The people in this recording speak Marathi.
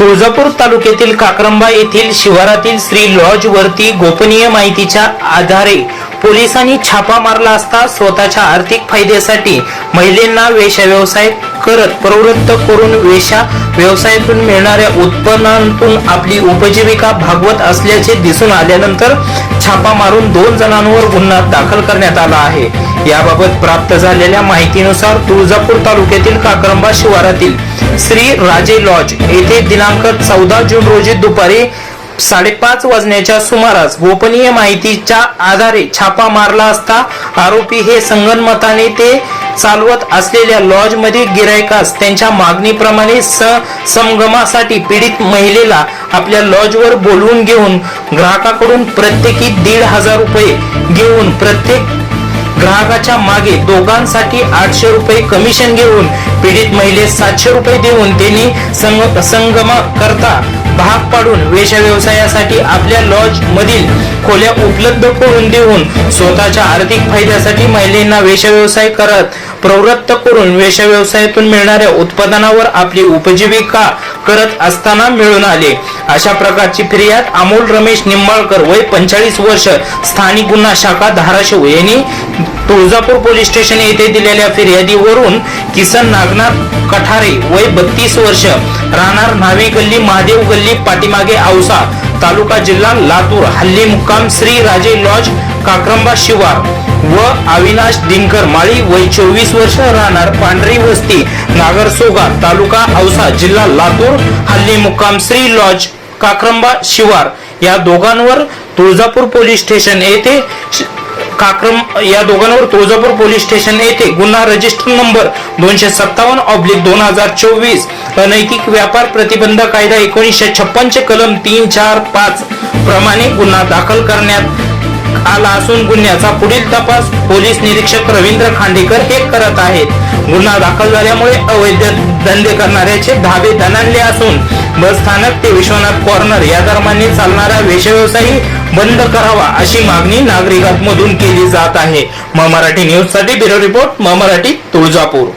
तुळजापूर तालुक्यातील काक्रंबा येथील शिवारातील श्री लॉज वरती गोपनीय माहितीच्या आधारे पोलिसांनी छापा मारला असता स्वतःच्या आर्थिक फायद्यासाठी महिलांना वेश व्यवसाय करत प्रवृत्त करून वेशा व्यवसायातून मिळणाऱ्या उत्पन्नातून आपली उपजीविका भागवत असल्याचे दिसून आल्यानंतर छापा मारून दोन जणांवर गुन्हा दाखल करण्यात आला आहे. याबाबत प्राप्त झालेल्या माहितीनुसार तुळजापूर तालुक्यातील काक्रंबा शिवारातील श्री राजे लॉज येथे दिनांक चौदा जून रोजी दुपारी साडेपाच वाजण्याच्या सुमारास गोपनीय माहितीच्या आधारे छापा मारला असता आरोपी हे संगनमताने ते चालवत असलेल्या लॉजमध्ये गिरायकास त्यांच्या मागणीप्रमाणे संगमासाठी पीडित महिलेला आपल्या लॉजवर बोलवून घेऊन ग्राहकाकडून प्रत्येकी दीड हजार रुपये घेऊन प्रत्येक ग्राहकाच्या मागे दोघांसाठी आठशे रुपये कमिशन घेऊन पीडित महिलेस सातशे रुपये देऊन त्यांनी संग संगमा करता भाग पाडून वेश्या व्यवसायासाठी आपल्या लॉज मधील खोल्या उपलब्ध करून देऊन स्वतःच्या आर्थिक फायद्यासाठी महिलांना वेशव्यवसाय व्यवसाय करत प्रवृत्त करून वेशव्यवसायातून व्यवसायातून मिळणाऱ्या उत्पादनावर आपली उपजीविका करत असताना मिळून आले. अशा प्रकारची फिर्याद अमोल रमेश निंबाळकर वय पंचाळीस वर्ष स्थानिक गुन्हा शाखा धाराशिव यांनी तुळजापूर पोलीस स्टेशन येथे दिलेल्या फिर्यादीवरून किसन नागनाथ कठारे वय बत्तीस वर्ष राहणार न्हावी गल्ली महादेव गल्ली पाठीमागे औसा तालुका जिल्हा लातूर हल्ली मुक्काम श्री राजे लॉज काक्रंबा शिवार व अविनाश दिनकर माळी वय चोवीस वर्ष राहणार पांढरी वस्ती नागरसोगा तालुका औसा जिल्हा लातूर हल्ली मुक्काम श्री लॉज काक्रंबा शिवार. या दोघांवर तुळजापूर पोलीस स्टेशन येथे काक्रम या दोघांवर तुळजापूर पोलीस स्टेशन येथे गुन्हा रजिस्टर नंबर दोनशे सत्तावन्न ऑब्लिक दोन हजार चोवीस अनैतिक व्यापार प्रतिबंध कायदा एकोणीसशे छप्पनचे कलम तीन चार पाच प्रमाणे गुन्हा दाखल करण्यात आला असून गुन्ह्याचा पुढील तपास पोलीस निरीक्षक रवींद्र खांडेकर हे करत आहेत. गुन्हा दाखल झाल्यामुळे अवैध धंदे करणाऱ्याचे धाबे दणाणले असून बस स्थानक ते विश्वनाथ कॉर्नर या दरम्यान चालणारा वेशव्यवसायी बंद करावा अशी मागणी नागरिकांमधून केली जात आहे. म मराठी न्यूजसाठी ब्युरो रिपोर्ट म मराठी तुळजापूर.